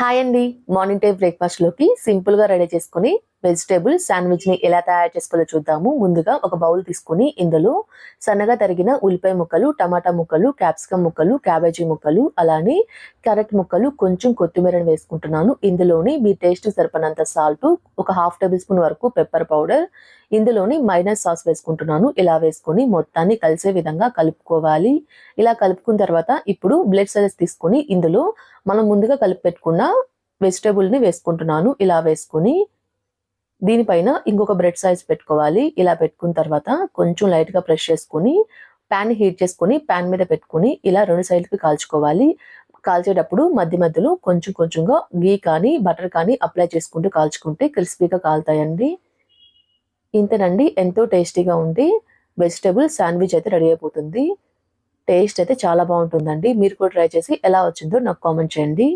Hi అండి. Morning time బ్రేక్ఫాస్ట్లోకి సింపుల్గా ready చేసుకుని వెజిటేబుల్ శాండ్విచ్ని ఎలా తయారు చేసుకోవాలో చూద్దాము. ముందుగా ఒక బౌల్ తీసుకుని ఇందులో సన్నగా తరిగిన ఉల్లిపాయ ముక్కలు టమాటా ముక్కలు క్యాప్సికమ్ ముక్కలు క్యాబేజీ ముక్కలు అలానే క్యారెట్ ముక్కలు కొంచెం కొత్తిమీరని వేసుకుంటున్నాను. ఇందులోని మీ టేస్ట్ సరిపడినంత సాల్ట్ ఒక హాఫ్ టేబుల్ స్పూన్ వరకు పెప్పర్ పౌడర్ ఇందులోని మైనస్ సాస్ వేసుకుంటున్నాను. ఇలా వేసుకొని మొత్తాన్ని కలిసే విధంగా కలుపుకోవాలి. ఇలా కలుపుకున్న తర్వాత ఇప్పుడు బ్లడ్ సెల్స్ తీసుకొని ఇందులో మనం ముందుగా కలిపి పెట్టుకున్న వెజిటేబుల్ని వేసుకుంటున్నాను. ఇలా వేసుకొని దీనిపైన ఇంకొక బ్రెడ్ సైజ్ పెట్టుకోవాలి. ఇలా పెట్టుకున్న తర్వాత కొంచెం లైట్గా ప్రెస్ చేసుకొని ప్యాన్ హీట్ చేసుకొని ప్యాన్ మీద పెట్టుకొని ఇలా రెండు సైడ్కి కాల్చుకోవాలి. కాల్చేటప్పుడు మధ్య మధ్యలో కొంచెం కొంచెంగా గీ కానీ బటర్ కానీ అప్లై చేసుకుంటూ కాల్చుకుంటే క్రిస్పీగా కాలుతాయండి. ఇంతేనండి. ఎంతో టేస్టీగా ఉండి వెజిటేబుల్ శాండ్విచ్ అయితే రెడీ అయిపోతుంది. టేస్ట్ అయితే చాలా బాగుంటుందండి. మీరు కూడా ట్రై చేసి ఎలా వచ్చిందో నాకు కామెంట్ చేయండి.